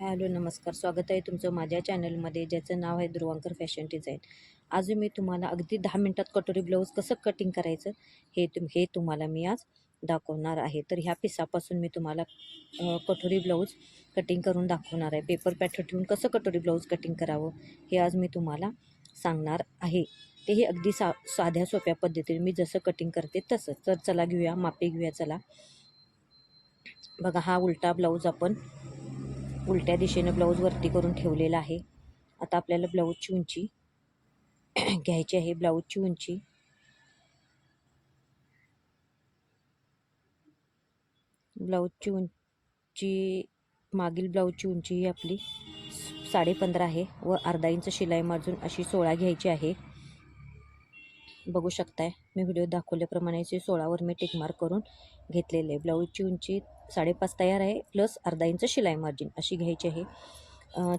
Hello नमस्कार. स्वागत आहे तुमचं माझ्या चॅनलमध्ये ज्याचं नाव आहे ध्रुवांकर फॅशन डिझाईन. आज मी तुम्हाला अगदी दहा मिनटात कटोरी ब्लाऊज कसं कटिंग करायचं हे तुम हे तुम्हाला मी आज दाखवणार आहे. तर ह्या पिसापासून मी तुम्हाला कटोरी ब्लाऊज कटिंग करून दाखवणार आहे. पेपर पॅटर्न ठेवून कसं कटोरी ब्लाऊज कटिंग करावं हे आज मी तुम्हाला सांगणार आहे. तेही अगदी सा साध्या सोप्या पद्धतीने मी जसं कटिंग करते तसं तर चला घेऊया मापे घेऊया चला. बघा हा उलटा ब्लाऊज आपण उलट्या दिशेनं ब्लाऊज वरती करून ठेवलेला आहे. आता आपल्याला ब्लाऊजची उंची घ्यायची आहे. ब्लाऊजची उंची ब्लाऊजची उंची मागील ब्लाऊजची उंची ही आपली साडे पंधरा आहे व अर्धा इंच शिलाई मार्जून अशी सोळा घ्यायची आहे. बघू शकताय. मी व्हिडिओ दाखवल्याप्रमाणे सोळावर मी टिकमार्क करून घेतलेले. आहे ब्लाऊजची उंची साडेपाच तयार आहे प्लस अर्धा इंच शिलाई मार्जिन अशी घ्यायची आहे.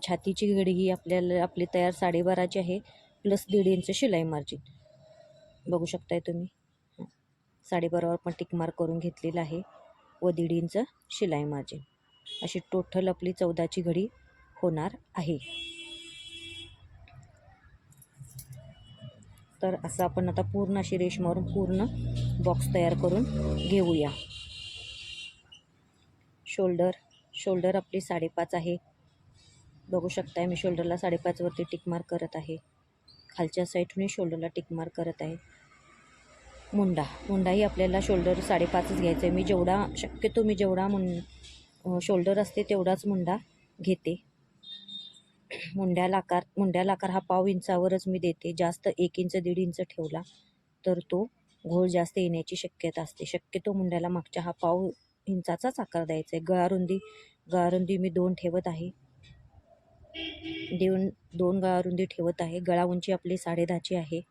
छातीची घडी ही आपल्याला आपली तयार साडेबाराची आहे प्लस दीड इंच शिलाई मार्जिन बघू शकताय तुम्ही. साडेबारावर पण टिकमार्क करून घेतलेलं आहे व दीड इंच शिलाई मार्जिन अशी टोटल आपली चौदाची घडी होणार आहे. तर असं आपण आता पूर्ण अशी रेशमावरून पूर्ण बॉक्स तयार करून घेऊया. शोल्डर शोल्डर आपली साडेपाच आहे. बघू शकताय मी शोल्डरला साडेपाचवरती टिकमार्क करत आहे. खालच्या साईडने शोल्डरला टिकमार्क करत आहे. मुंडा मुंडाही आपल्याला शोल्डर साडेपाचच घ्यायचं आहे मी जेवढा शक्यतो मी जेवढा मुं शोल्डर असते तेवढाच मुंडा घेते. मुंड्याला आकार मुंड्याला आकार हा पाव इंचावरच मी देते. जास्त एक इंच दीड इंच ठेवला तर तो घोळ जास्त येण्याची शक्यता असते. शक्यतो मुंड्याला मागच्या हा पाव इंचाचाच आकार द्यायचा आहे. गळारुंदी गळारुंदी मी दोन ठेवत आहे. देऊन दोन गळारुंदी ठेवत आहे. गळा उंची आपली साडेदहाची आहे.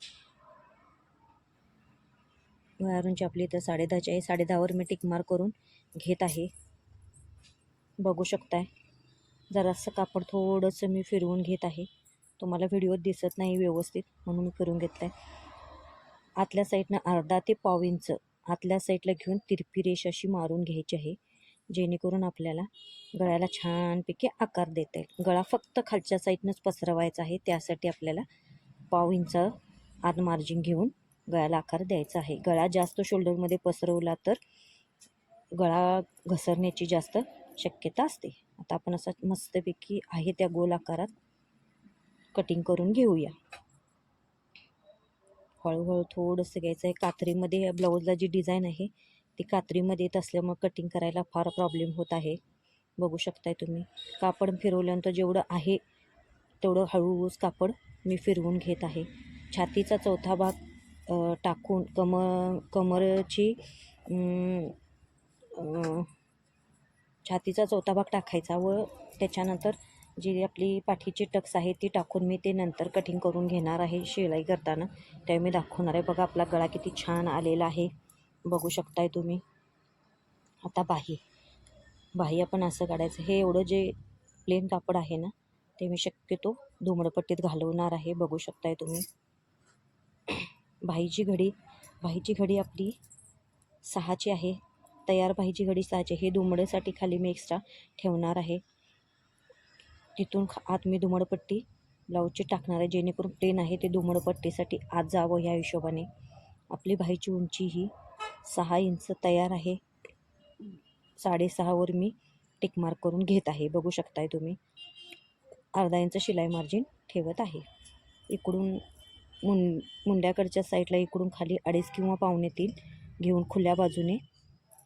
गळारुंची आपली इथं साडेदहाची आहे. साडेदहावर मी टिकमार करून घेत आहे. बघू शकताय. जरासं कापड थोडंसं मी फिरवून घेत आहे. तुम्हाला व्हिडिओत दिसत नाही व्यवस्थित म्हणून मी फिरून घेतलं आहे आतल्या साईडनं अर्धा ते पाव इंच आतल्या साईडला घेऊन तिरपी रेष अशी मारून घ्यायची आहे जेणेकरून आपल्याला गळ्याला छानपैकी आकार देता येईल. गळा फक्त खालच्या साईडनंच पसरवायचा आहे त्यासाठी आपल्याला पाव इंच आत मार्जिन घेऊन गळ्याला आकार द्यायचा आहे. गळा जास्त शोल्डरमध्ये पसरवला तर गळा घसरण्याची जास्त शक्यता असते. आता आपण असं मस्तपैकी आहे त्या गोल आकारात कटिंग करून घेऊया. हळूहळू थोडंसं घ्यायचं आहे. कात्रीमध्ये या ब्लाऊजला जी डिझाईन आहे ती कात्रीमध्ये येत असल्यामुळे कटिंग करायला फार प्रॉब्लेम होत आहे. बघू शकताय तुम्ही. कापड फिरवल्यानंतर जेवढं आहे तेवढं हळूहळूच कापड मी फिरवून घेत आहे. छातीचा चौथा भाग टाकून कम कमरची छातीचा चौथा भाग टाकायचा व त्याच्यानंतर जी आपली पाठीची टक्स आहे ती टाकून मी ते नंतर कटिंग करून घेणार आहे शिलाई करताना. त्यावेळी मी दाखवणार आहे. बघा आपला गळा किती छान आलेला आहे. बघू शकताय तुम्ही. आता बाही. बाही आपण असं काढायचं. हे एवढं जे प्लेन कापड आहे ना ते मी शक्यतो धुमडपट्टीत घालवणार आहे. बघू शकताय तुम्ही. बाहीची घडी बाहीची घडी आपली सहाची आहे. तयार पाहिजे घडी साचे हे दुमडेसाठी खाली मी एक्स्ट्रा ठेवणार आहे. तिथून खा आत मी धुमडपट्टी ब्लाऊजची टाकणार आहे. जेणेकरून प्लेन आहे ते धुमडपट्टीसाठी आत जावं ह्या हिशोबाने. आपली बाहीची उंची ही सहा इंच तयार आहे. साडेसहावर मी टिकमार्क करून घेत आहे. बघू शकताय तुम्ही. अर्धा इंच शिलाई मार्जिन ठेवत आहे. इकडून मुं मुंड्याकडच्या साईडला इकडून खाली अडीच किंवा पावणे तीन घेऊन खुल्या बाजूने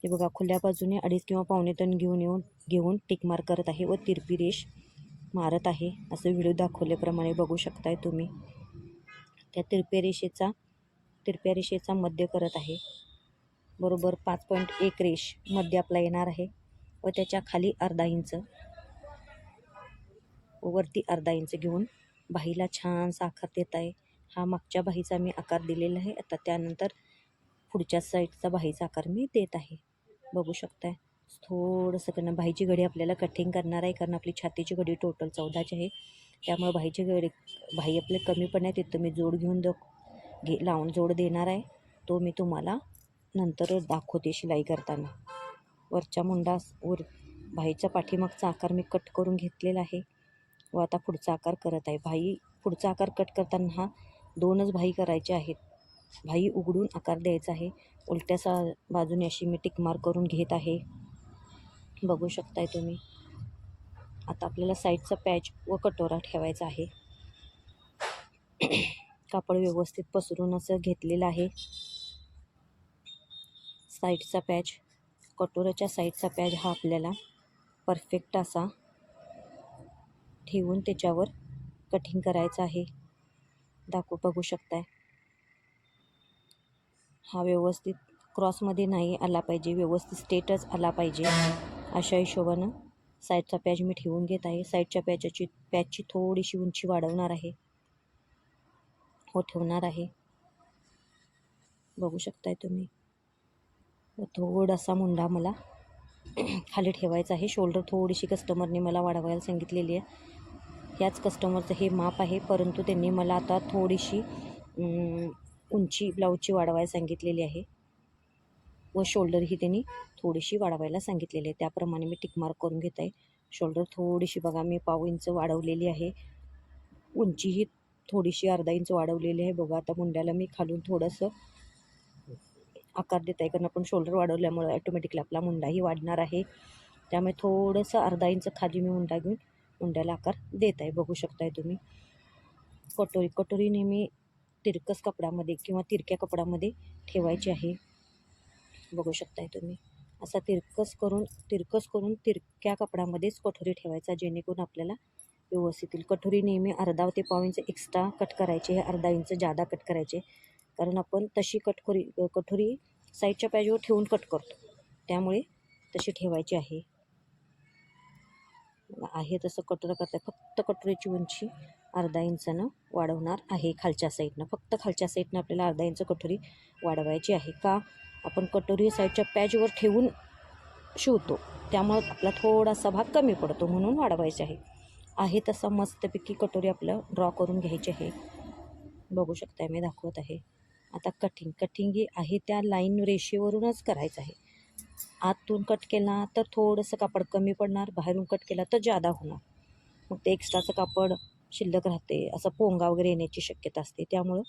हे बघा खुल्या बाजूने अडीच किंवा पावणे तीन घेऊन येऊन घेऊन टिकमार करत आहे व तिरपी रेष मारत आहे. असं व्हिडिओ दाखवल्याप्रमाणे बघू शकताय तुम्ही. त्या तिरप्या रेषेचा तिरप्या रेषेचा मध्य करत आहे. बरोबर पाच पॉईंट एक रेष मध्य आपला येणार आहे व त्याच्याखाली अर्धा इंच वरती अर्धा इंच घेऊन बाहीला छानसा आकार देत आहे. हा मागच्या बाहीचा मी आकार दिलेला आहे. आता त्यानंतर पुढच्या साईडचा बाहीचा आकार मी देत आहे. बघू शकताय. थोडंसं करणं भाईची घडी आपल्याला कटिंग करणार आहे कारण आपली छातीची घडी टोटल चौदाची आहे. त्यामुळे भाईची घडी भाई आपले कमी पण आहे तिथं मी जोड घेऊन द घे लावून जोड देणार आहे. तो मी तुम्हाला नंतर दाखवते शिलाई करताना. वरच्या मुंडा वर भाईच्या पाठीमागचा आकार मी कट करून घेतलेला आहे. व आता पुढचा आकार करत आहे. भाई पुढचा आकार कट करताना हा दोनच भाई करायचे आहेत. भाई उघडून आकार द्यायचा आहे. उलट्या सा बाजूने अशी मी टिकमार करून घेत आहे. बघू शकताय तुम्ही. आता आपल्याला साईडचा पॅच व कटोरा ठेवायचा आहे. कापड व्यवस्थित पसरून असं घेतलेलं आहे. साईडचा पॅच कटोऱ्याच्या साईडचा पॅच हा आपल्याला परफेक्ट असा ठेवून त्याच्यावर कटिंग करायचं आहे. दाखवू बघू शकताय. हा व्यवस्थित क्रॉसमध्ये नाही आला पाहिजे व्यवस्थित स्टेटच आला पाहिजे. अशा हिशोबानं साईडचा पॅच मी ठेवून घेत आहे. साईडच्या पॅचाची पॅचची थोडीशी उंची वाढवणार आहे. हो ठेवणार आहे. बघू शकताय तुम्ही. थोडासा मुंडा मला खाली ठेवायचा आहे. शोल्डर थोडीशी कस्टमरने मला वाढवायला सांगितलेली आहे. याच कस्टमरचं हे माप आहे परंतु त्यांनी मला आता थोडीशी उंची ब्लाऊजची वाढवायला सांगितलेली आहे. व शोल्डरही त्यांनी थोडीशी वाढवायला सांगितलेली आहे. त्याप्रमाणे मी टिकमार्क करून घेत आहे. शोल्डर थोडीशी बघा मी पाव इंच वाढवलेली आहे. उंची ही थोडीशी अर्धा इंच वाढवलेली आहे. बघा आता मुंड्याला मी खालून थोडंसं आकार देत आहे. कारण आपण शोल्डर वाढवल्यामुळे ॲटोमॅटिकली आपला मुंडाही वाढणार आहे. त्यामुळे थोडंसं अर्धा इंच खाली मी मुंडा घेऊन मुंड्याला आकार देत आहे. बघू शकताय तुम्ही. कटोरी कटोरी नेहमी तिरकस कपड्यामध्ये किंवा तिरक्या कपड्यामध्ये ठेवायची आहे. बघू शकताय तुम्ही. असा तिरकस करून तिरकस करून तिरक्या कपड्यामध्येच कठोरी ठेवायचा जेणेकरून आपल्याला व्यवस्थित येईल. कठोरी नेहमी अर्धा ते पाव इंच एक्स्ट्रा कट करायचे हे अर्धा इंच जादा कट करायचे. कारण आपण तशी कटकोरी कठोरी साईडच्या पॅजवर ठेवून कट करतो. त्यामुळे तशी ठेवायची आहे. आहे तसं कटोरा करता फक्त कटोरीची उंची अर्धा इंचानं वाढवणार आहे खालच्या साईडनं फक्त खालच्या साईडनं आपल्याला अर्धा इंच कटोरी वाढवायची आहे. का? आपण कटोरी साईडच्या पॅजवर ठेवून शिवतो. त्यामुळं आपला थोडासा भाग कमी पडतो म्हणून वाढवायचा आहे. आहे तसा मस्तपैकी कटोरी आपलं ड्रॉ करून घ्यायची आहे. बघू शकताय मी दाखवत आहे. आता कटिंग कटिंग ही आहे त्या लाईन रेषेवरूनच करायचं आहे. आतून कट केला तर थोडंसं कापड कमी पडणार बाहेरून कट केला तर जादा होणार. मग ते एक्स्ट्राचं कापड शिल्लक राहते असं पोंगा वगैरे येण्याची शक्यता असते. त्यामुळं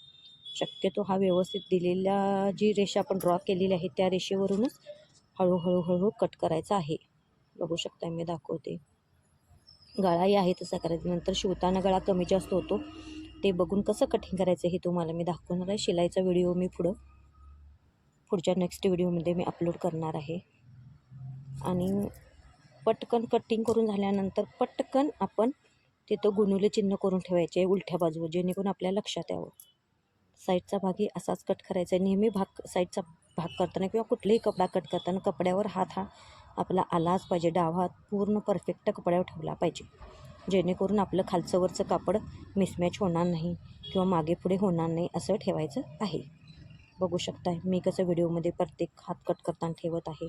शक्यतो हा व्यवस्थित दिलेला जी रेषा आपण ड्रॉ केलेली आहे त्या रेषेवरूनच हळूहळू हळूहळू कट करायचा आहे. बघू शकता मी दाखवते. गळाही आहे तसा करायचा. नंतर शिवताना गळा कमी जास्त होतो. ते बघून कसं कटिंग करायचं हे तुम्हाला मी दाखवणार आहे. शिलाईचा व्हिडिओ मी पुढं पुढच्या नेक्स्ट व्हिडिओमध्ये मी अपलोड करणार आहे. आणि पटकन कटिंग करून झाल्यानंतर पटकन आपण तिथं गुणुले चिन्ह करून ठेवायचे उलट्या बाजूवर जेणेकरून आपल्या लक्षात यावं. साईडचा भागही असाच कट करायचा. आहे नेहमी भाग साईडचा भाग करताना किंवा कुठलाही कपडा कट करताना कपड्यावर हात हा आपला आलाच पाहिजे. डावा हात पूर्ण परफेक्ट कपड्यावर ठेवला पाहिजे. जेणेकरून आपलं खालचं वरचं कापड मिसमॅच होणार नाही किंवा मागे पुढे होणार नाही असं ठेवायचं आहे. बघू शकताय मी कसं व्हिडिओमध्ये प्रत्येक हात कट करताना ठेवत आहे.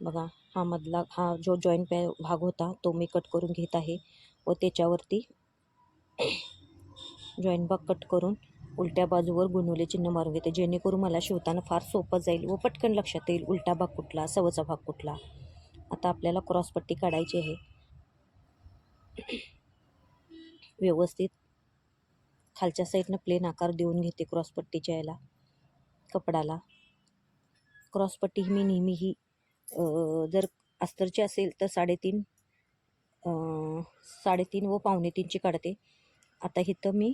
बघा हा मधला हा जो जॉईंट पॅ भाग होता तो मी कट करून घेत आहे व त्याच्यावरती जॉईंट भाग कट करून उलट्या बाजूवर गुणवले चिन्ह मारून घेते. जेणेकरून मला शिवताना फार सोपं जाईल व पटकन लक्षात येईल उलटा भाग कुठला सवचा भाग कुठला. आता आपल्याला क्रॉसपट्टी काढायची आहे. व्यवस्थित खालच्या साईडनं प्लेन आकार देऊन घेते क्रॉसपट्टीच्या याला कपडाला. क्रॉसपट्टी ही मी नेहमी ही जर अस्तरची असेल तर साडेतीन साडेतीन व पावणे तीनची काढते. आता इथं मी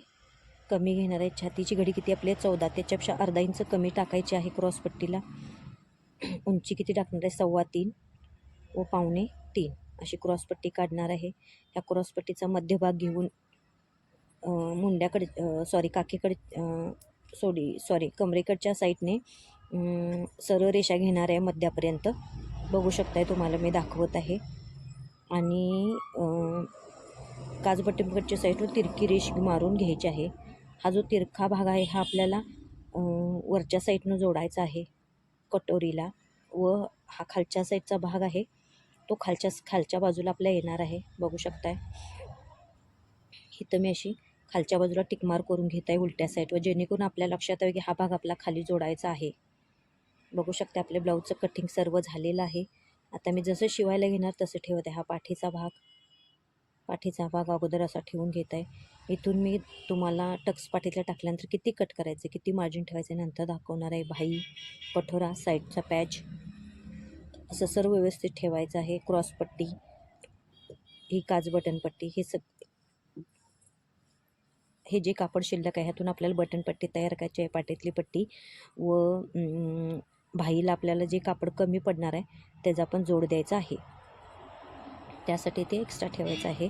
कमी घेणार आहे. छातीची घडी किती आपल्या चौदा. त्याच्यापेक्षा अर्धा इंच कमी टाकायची आहे क्रॉसपट्टीला उंची किती टाकणार आहे? सव्वा तीन व पावणे तीन अशी क्रॉसपट्टी काढणार आहे. ह्या क्रॉसपट्टीचा मध्यभाग घेऊन मुंड्याकडे सॉरी काकीकडे सॉरी सॉरी कमरेकडच्या साईडने सरळ रेषा घेणार आहे मध्यापर्यंत. बघू शकताय तुम्हाला मी दाखवत आहे. आणि काजबट्टीकडच्या साईडवर तिरकी रेष मारून घ्यायची आहे. हा जो तिरखा भाग आहे हा आपल्याला वरच्या साईडनं जोडायचा आहे कटोरीला. व हा खालच्या साईडचा भाग आहे तो खालच्या खालच्या बाजूला आपल्या येणार आहे. बघू शकताय. इथं मी अशी खालच्या बाजूला टिकमार करून घेत आहे उलट्या साईडवर जेणेकरून आपल्या लक्षात आहे की हा भाग आपला खाली जोडायचा आहे. बघू शकते आपल्या ब्लाऊजचं कटिंग सर्व झालेलं आहे. आता मी जसं शिवायला घेणार तसं ठेवत आहे हा पाठीचा भाग. पाठीचा भाग अगोदर असा ठेवून घेत आहे. इथून मी तुम्हाला टक्स पाठीतल्या टाकल्यानंतर किती कट करायचे किती मार्जिन ठेवायचे नंतर दाखवणार आहे भाई. कठोरा साईडचा पॅच असं सर्व व्यवस्थित ठेवायचं आहे. क्रॉसपट्टी ही काच बटन पट्टी हे सग हे जे कापड शिल्लक आहे ह्यातून आपल्याला बटन पट्टी तयार करायची आहे पाटीतली पट्टी व भाईला आपल्याला जे कापड कमी पडणार आहे त्याचा पण जोड द्यायचा आहे. त्यासाठी ते एक्स्ट्रा ठेवायचं आहे.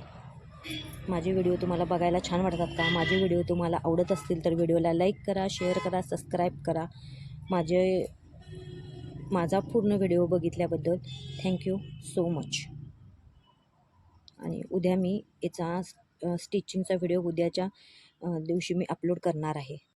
माझे व्हिडिओ तुम्हाला बघायला छान वाटतात का? माझे व्हिडिओ तुम्हाला आवडत असतील तर व्हिडिओला लाईक करा शेअर करा सबस्क्राईब करा. माझे माझा पूर्ण व्हिडिओ बघितल्याबद्दल थँक्यू सो मच आणि उद्या मी याचा स्टिचिंगचा व्हिडिओ उद्याच्या दिवशी मी अपलोड करणार आहे.